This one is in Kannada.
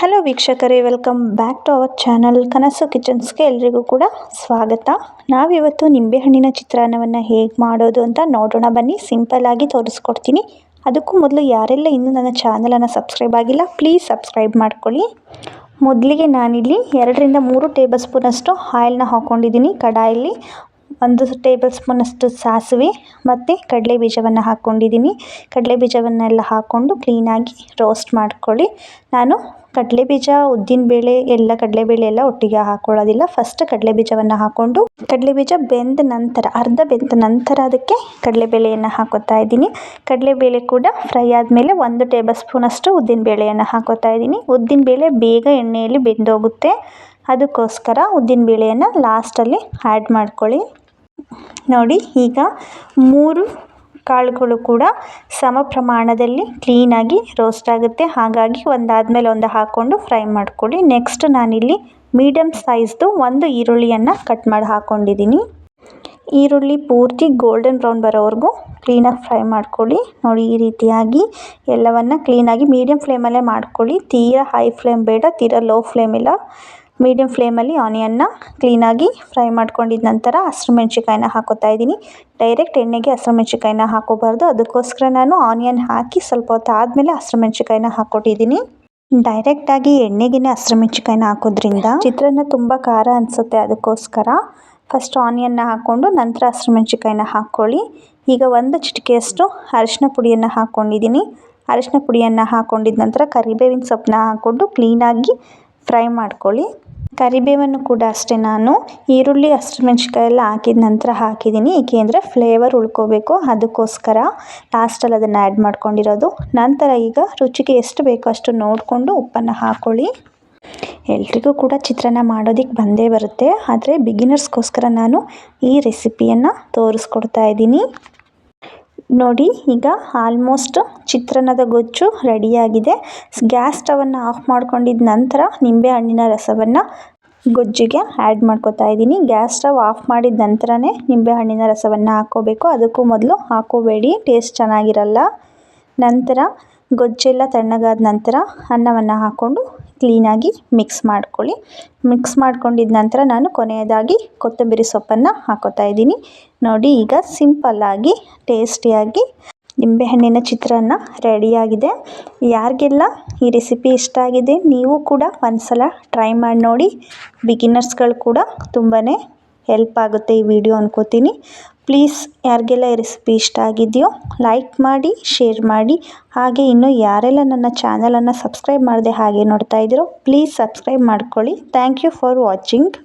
ಹಲೋ ವೀಕ್ಷಕರೇ welcome back to our channel Kanasu ಕಿಚನ್ಸ್ಗೆ ಎಲ್ರಿಗೂ ಕೂಡ ಸ್ವಾಗತ. ನಾವಿವತ್ತು ನಿಂಬೆಹಣ್ಣಿನ ಚಿತ್ರಾನ್ನವನ್ನು ಹೇಗೆ ಮಾಡೋದು ಅಂತ ನೋಡೋಣ. ಬನ್ನಿ ಸಿಂಪಲ್ಲಾಗಿ ತೋರಿಸ್ಕೊಡ್ತೀನಿ. ಅದಕ್ಕೂ ಮೊದಲು ಯಾರೆಲ್ಲ ಇನ್ನೂ ನನ್ನ ಚಾನಲನ್ನು ಸಬ್ಸ್ಕ್ರೈಬ್ ಆಗಿಲ್ಲ ಪ್ಲೀಸ್ ಸಬ್ಸ್ಕ್ರೈಬ್ ಮಾಡ್ಕೊಳ್ಳಿ. ಮೊದಲಿಗೆ ನಾನಿಲ್ಲಿ ಎರಡರಿಂದ ಮೂರು ಟೇಬಲ್ ಸ್ಪೂನಷ್ಟು ಆಯಿಲ್ನ ಹಾಕ್ಕೊಂಡಿದ್ದೀನಿ ಕಡಾಯಲ್ಲಿ. ಒಂದು ಟೇಬಲ್ ಸ್ಪೂನಷ್ಟು ಸಾಸಿವೆ ಮತ್ತು ಕಡಲೆ ಬೀಜವನ್ನು ಹಾಕ್ಕೊಂಡಿದ್ದೀನಿ ಕಡಲೆ ಬೀಜವನ್ನೆಲ್ಲ ಹಾಕ್ಕೊಂಡು ಕ್ಲೀನಾಗಿ ರೋಸ್ಟ್ ಮಾಡ್ಕೊಳ್ಳಿ. ನಾನು ಕಡಲೆ ಬೀಜ ಉದ್ದಿನಬೇಳೆ ಎಲ್ಲ, ಕಡಲೆಬೇಳೆ ಎಲ್ಲ ಒಟ್ಟಿಗೆ ಹಾಕೊಳ್ಳೋದಿಲ್ಲ. ಫಸ್ಟ್ ಕಡಲೆ ಬೀಜವನ್ನು ಹಾಕೊಂಡು ಕಡಲೆ ಬೀಜ ಬೆಂದ ನಂತರ, ಅರ್ಧ ಬೆಂದ ನಂತರ ಅದಕ್ಕೆ ಕಡಲೆ ಬೇಳೆಯನ್ನು ಹಾಕೋತಾ ಇದ್ದೀನಿ. ಕಡಲೆಬೇಳೆ ಕೂಡ ಫ್ರೈ ಆದಮೇಲೆ ಒಂದು ಟೇಬಲ್ ಸ್ಪೂನ್ ಅಷ್ಟು ಉದ್ದಿನ ಬೇಳೆಯನ್ನು ಹಾಕೋತಾ ಇದ್ದೀನಿ. ಉದ್ದಿನಬೇಳೆ ಬೇಗ ಎಣ್ಣೆಯಲ್ಲಿ ಬೆಂದೋಗುತ್ತೆ. ಅದಕ್ಕೋಸ್ಕರ ಉದ್ದಿನ ಬೇಳೆಯನ್ನು ಲಾಸ್ಟಲ್ಲಿ ಆ್ಯಡ್ ಮಾಡ್ಕೊಳ್ಳಿ. ನೋಡಿ, ಈಗ ಮೂರು ಕಾಳುಗಳು ಕೂಡ ಸಮ ಪ್ರಮಾಣದಲ್ಲಿ ಕ್ಲೀನಾಗಿ ರೋಸ್ಟ್ ಆಗುತ್ತೆ. ಹಾಗಾಗಿ ಒಂದಾದಮೇಲೆ ಒಂದು ಹಾಕ್ಕೊಂಡು ಫ್ರೈ ಮಾಡ್ಕೊಳ್ಳಿ. ನೆಕ್ಸ್ಟ್ ನಾನಿಲ್ಲಿ ಮೀಡಿಯಮ್ ಸೈಜ್ದು ಒಂದು ಈರುಳ್ಳಿಯನ್ನು ಕಟ್ ಮಾಡಿ ಹಾಕ್ಕೊಂಡಿದ್ದೀನಿ ಈರುಳ್ಳಿ ಪೂರ್ತಿ ಗೋಲ್ಡನ್ ಬ್ರೌನ್ ಬರೋವರೆಗೂ ಕ್ಲೀನಾಗಿ ಫ್ರೈ ಮಾಡ್ಕೊಳ್ಳಿ. ನೋಡಿ ಈ ರೀತಿಯಾಗಿ ಎಲ್ಲವನ್ನು ಕ್ಲೀನಾಗಿ ಮೀಡಿಯಮ್ ಫ್ಲೇಮಲ್ಲೇ ಮಾಡ್ಕೊಳ್ಳಿ. ತೀರಾ ಹೈ ಫ್ಲೇಮ್ ಬೇಡ, ತೀರಾ ಲೋ ಫ್ಲೇಮಿಲ್ಲ ಮೀಡಿಯಮ್ ಫ್ಲೇಮಲ್ಲಿ ಆನಿಯನ್ನ ಕ್ಲೀನಾಗಿ ಫ್ರೈ ಮಾಡ್ಕೊಂಡಿದ್ದ ನಂತರ ಹಸಿರು ಮೆಣಸಿಕಾಯಿನ ಹಾಕೋತಾ ಇದ್ದೀನಿ. ಡೈರೆಕ್ಟ್ ಎಣ್ಣೆಗೆ ಹಸಿರು ಮೆಣಸಿಕಾಯಿನ ಹಾಕೋಬಾರ್ದು. ಅದಕ್ಕೋಸ್ಕರ ನಾನು ಆನಿಯನ್ ಹಾಕಿ ಸ್ವಲ್ಪ ಹೊತ್ತು ಆದಮೇಲೆ ಹಸಿರು ಮೆಣಸಿಕಾಯಿನ ಹಾಕ್ಕೊಟ್ಟಿದ್ದೀನಿ ಡೈರೆಕ್ಟಾಗಿ ಎಣ್ಣೆಗೆ ಹಸಿರು ಮೆಣಸಿಕಾಯಿನ ಹಾಕೋದ್ರಿಂದ ಚಿತ್ರಾನ್ನ ತುಂಬ ಖಾರ ಅನಿಸುತ್ತೆ. ಅದಕ್ಕೋಸ್ಕರ ಫಸ್ಟ್ ಆನಿಯನ್ನ ಹಾಕ್ಕೊಂಡು ನಂತರ ಹಸಿರು ಮೆಣಸಿಕಾಯಿನ ಹಾಕ್ಕೊಳ್ಳಿ. ಈಗ ಒಂದು ಚಿಟಿಕೆಯಷ್ಟು ಅರಿಶಿನ ಪುಡಿಯನ್ನು ಹಾಕ್ಕೊಂಡಿದ್ದೀನಿ ಅರಿಶಿನ ಪುಡಿಯನ್ನು ಹಾಕ್ಕೊಂಡಿದ್ದ ನಂತರ ಕರಿಬೇವಿನ ಸೊಪ್ಪನ್ನ ಹಾಕ್ಕೊಂಡು ಕ್ಲೀನಾಗಿ ಫ್ರೈ ಮಾಡ್ಕೊಳ್ಳಿ. ಕರಿಬೇವನ್ನು ಕೂಡ ಅಷ್ಟೇ ನಾನು, ಈರುಳ್ಳಿ ಹಸಿಮೆಣ್ಸಿಕಾಯಿ ಎಲ್ಲ ಹಾಕಿದ ನಂತರ ಹಾಕಿದ್ದೀನಿ. ಏಕೆಂದರೆ ಫ್ಲೇವರ್ ಉಳ್ಕೋಬೇಕು. ಅದಕ್ಕೋಸ್ಕರ ಲಾಸ್ಟಲ್ಲಿ ಅದನ್ನು ಆ್ಯಡ್ ಮಾಡ್ಕೊಂಡಿರೋದು. ನಂತರ ಈಗ ರುಚಿಗೆ ಎಷ್ಟು ಬೇಕೋ ಅಷ್ಟು ನೋಡಿಕೊಂಡು ಉಪ್ಪನ್ನು ಹಾಕ್ಕೊಳ್ಳಿ ಎಲ್ರಿಗೂ ಕೂಡ ಚಿತ್ರಾನ್ನ ಮಾಡೋದಕ್ಕೆ ಬಂದೇ ಬರುತ್ತೆ. ಆದರೆ ಬಿಗಿನರ್ಸ್ಗೋಸ್ಕರ ನಾನು ಈ ರೆಸಿಪಿಯನ್ನು ತೋರಿಸ್ಕೊಡ್ತಾ ಇದ್ದೀನಿ. ನೋಡಿ, ಈಗ ಆಲ್ಮೋಸ್ಟ್ ಚಿತ್ರಾನ್ನದ ಗೊಜ್ಜು ರೆಡಿಯಾಗಿದೆ ಗ್ಯಾಸ್ ಸ್ಟವನ್ನು ಆಫ್ ಮಾಡ್ಕೊಂಡಿದ್ದ ನಂತರ ನಿಂಬೆಹಣ್ಣಿನ ರಸವನ್ನು ಗೊಜ್ಜಿಗೆ ಆ್ಯಡ್ ಮಾಡ್ಕೊತಾ ಇದ್ದೀನಿ. ಗ್ಯಾಸ್ ಸ್ಟವ್ ಆಫ್ ಮಾಡಿದ ನಂತರನೇ ನಿಂಬೆಹಣ್ಣಿನ ರಸವನ್ನು ಹಾಕ್ಕೋಬೇಕು ಅದಕ್ಕೂ ಮೊದಲು ಹಾಕೋಬೇಡಿ ಟೇಸ್ಟ್ ಚೆನ್ನಾಗಿರಲ್ಲ. ನಂತರ ಗೊಜ್ಜೆಲ್ಲ ತಣ್ಣಗಾದ ನಂತರ ಅನ್ನವನ್ನು ಹಾಕ್ಕೊಂಡು ಕ್ಲೀನಾಗಿ ಮಿಕ್ಸ್ ಮಾಡ್ಕೊಳ್ಳಿ. ಮಿಕ್ಸ್ ಮಾಡ್ಕೊಂಡಿದ್ದ ನಂತರ ನಾನು ಕೊನೆಯದಾಗಿ ಕೊತ್ತಂಬರಿ ಸೊಪ್ಪನ್ನು ಹಾಕೋತಾ ಇದ್ದೀನಿ. ನೋಡಿ ಈಗ ಸಿಂಪಲ್ಲಾಗಿ ಟೇಸ್ಟಿಯಾಗಿ ನಿಂಬೆಹಣ್ಣಿನ ಚಿತ್ರಾನ್ನ ರೆಡಿಯಾಗಿದೆ. ಯಾರಿಗೆಲ್ಲ ಈ ರೆಸಿಪಿ ಇಷ್ಟ ಆಗಿದೆ ನೀವು ಕೂಡ ಒಂದ್ಸಲ ಟ್ರೈ ಮಾಡಿ ನೋಡಿ. ಬಿಗಿನರ್ಸ್ಗಳು ಕೂಡ ತುಂಬಾ ಹೆಲ್ಪ್ ಆಗುತ್ತೆ ಈ ವಿಡಿಯೋ ಅನ್ಕೋತೀನಿ. ಪ್ಲೀಸ್ ಯಾರಿಗೆಲ್ಲ ಈ ರೆಸಿಪಿ ಇಷ್ಟ ಆಗಿದೆಯೋ ಲೈಕ್ ಮಾಡಿ, ಶೇರ್ ಮಾಡಿ. ಹಾಗೆ ಇನ್ನು ಯಾರೆಲ್ಲ ನನ್ನ ಚಾನಲನ್ನು ಸಬ್ಸ್ಕ್ರೈಬ್ ಮಾಡದೆ ಹಾಗೆ ನೋಡ್ತಾ ಇದ್ದೀರೋ ಪ್ಲೀಸ್ ಸಬ್ಸ್ಕ್ರೈಬ್ ಮಾಡ್ಕೊಳ್ಳಿ. Thank you for watching.